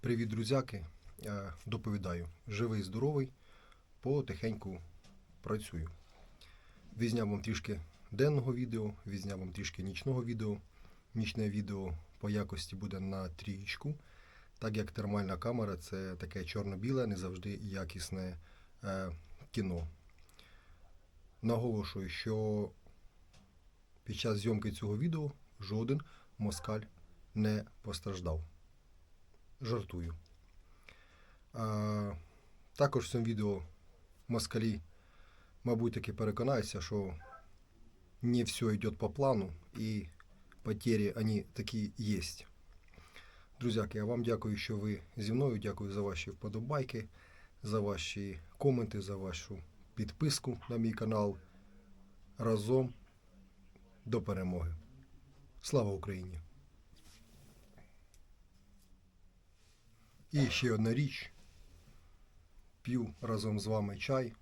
Привіт, друзяки. Доповідаю. Живий, здоровий, потихеньку працюю. Візняв вам трішки денного відео, візняв вам трішки нічного відео. Нічне відео по якості буде на трієчку, так як термальна камера це таке чорно-біле, не завжди якісне е, кіно. Наголошую, що під час зйомки цього відео жоден москаль не постраждав. Жартую. А, також в цьому відео москалі, мабуть, таки переконаються, що не все йде по плану і потери вони такі є. Друзяки, я вам дякую, що ви зі мною. Дякую за ваші вподобайки, за ваші коменти, за вашу підписку на мій канал. Разом до перемоги. Слава Україні! І ще одна річ. П'ю разом з вами чай.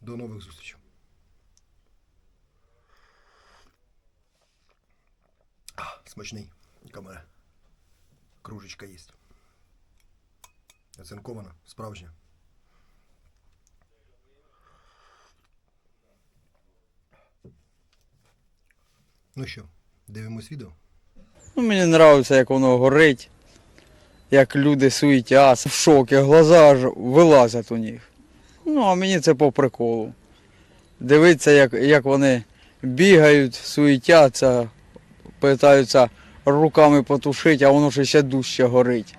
До нових зустрічей. Смачний. Яка мене кружечка є. Оцинкована, справжня. Ну що, дивимось відео? Ну, мені подобається, як воно горить, як люди суетяться, в шокі, глаза аж вилазять у них. Ну, а мені це по приколу. Дивитися, як, як вони бігають, суетяться, питаються руками потушити, а воно ще дужче горить.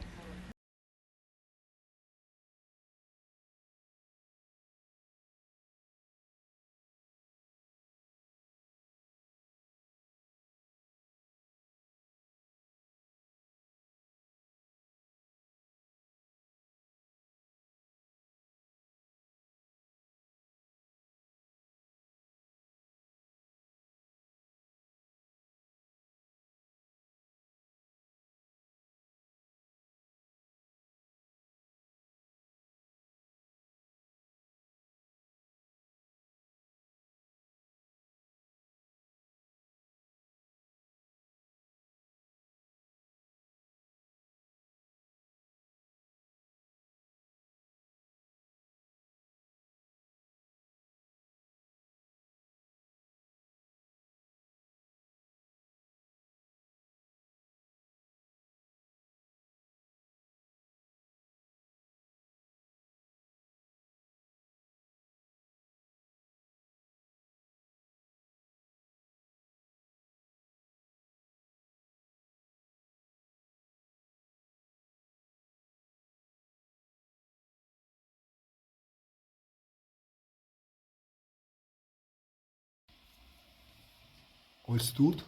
Ось тут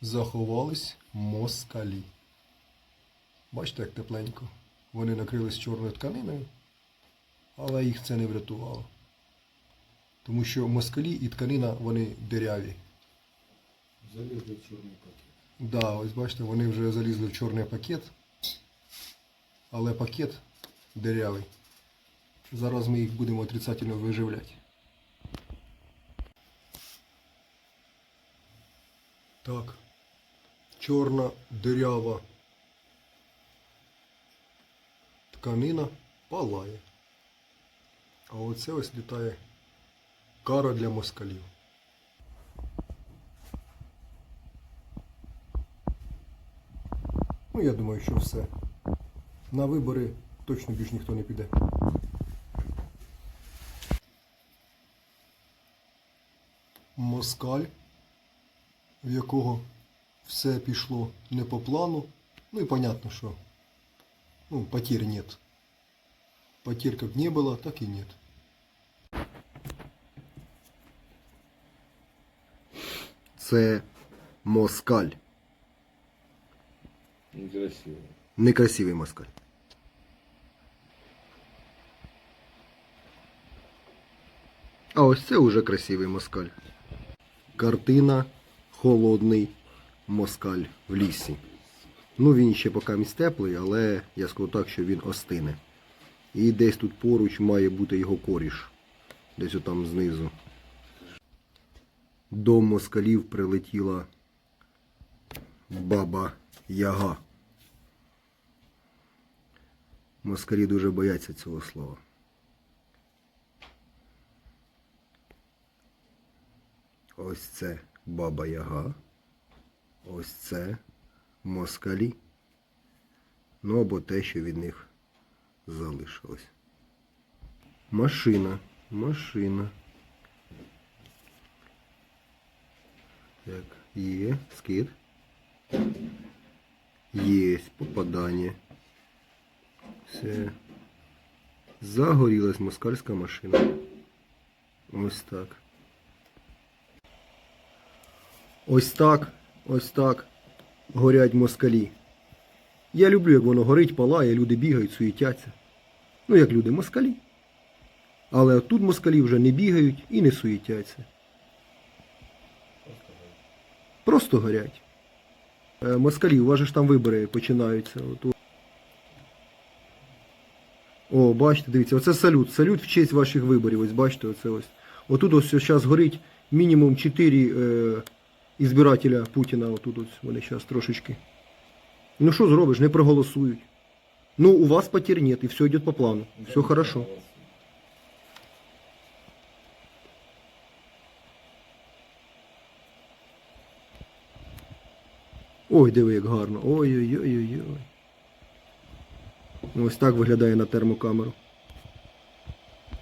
заховались москалі. Бачите, як тепленько. Вони накрились чорною тканиною, але їх це не врятувало. Тому що москалі і тканина вони диряві. Залезли в чорний пакет. Да, ось бачите, вони вже залізли в чорний пакет, але пакет дирявий. Зараз ми їх будемо отрицательно виживляти. Так. Чорна дирява тканина палає. А оце ось літає кара для москалів. Ну, я думаю, що все. На вибори точно більш ніхто не піде. Москаль, в якого все пішло не по плану. Ну і понятно, що ну, потерь нет. Потерь как не было, так и нет. Це москаль. Некрасиво. Некрасивий москаль. А ось це уже красивий москаль. Картина Холодний москаль в лісі. Ну він ще поки теплий, але я скажу так, що він остине. І десь тут поруч має бути його коріш. Десь отам знизу. До москалів прилетіла баба Яга. Москалі дуже бояться цього слова. Ось це баба Яга. Ось це москалі. Ну або те, що від них залишилось. Машина. Машина. Так, є, скид. Є попадання. Все. Загорілась москальська машина. Ось так. Ось так, ось так горять москалі. Я люблю, як воно горить, палає, люди бігають, суетяться. Ну, як люди, москалі. Але тут москалі вже не бігають і не суетяться. Просто горять. Е, Москалі, у вас же ж там вибори починаються. От, о- бачите, дивіться, оце салют. Салют в честь ваших виборів. Ось бачите, оце ось. Отут ось зараз горить мінімум 4 е, ізбирателя Путіна. Отут ось вони зараз трошечки. Ну що зробиш, не проголосують. Ну, у вас потерь нет, і все йде по плану. Все хорошо. Ой, диви, як гарно. Ой-ой-ой-ой-ой. Ось так виглядає на термокамеру.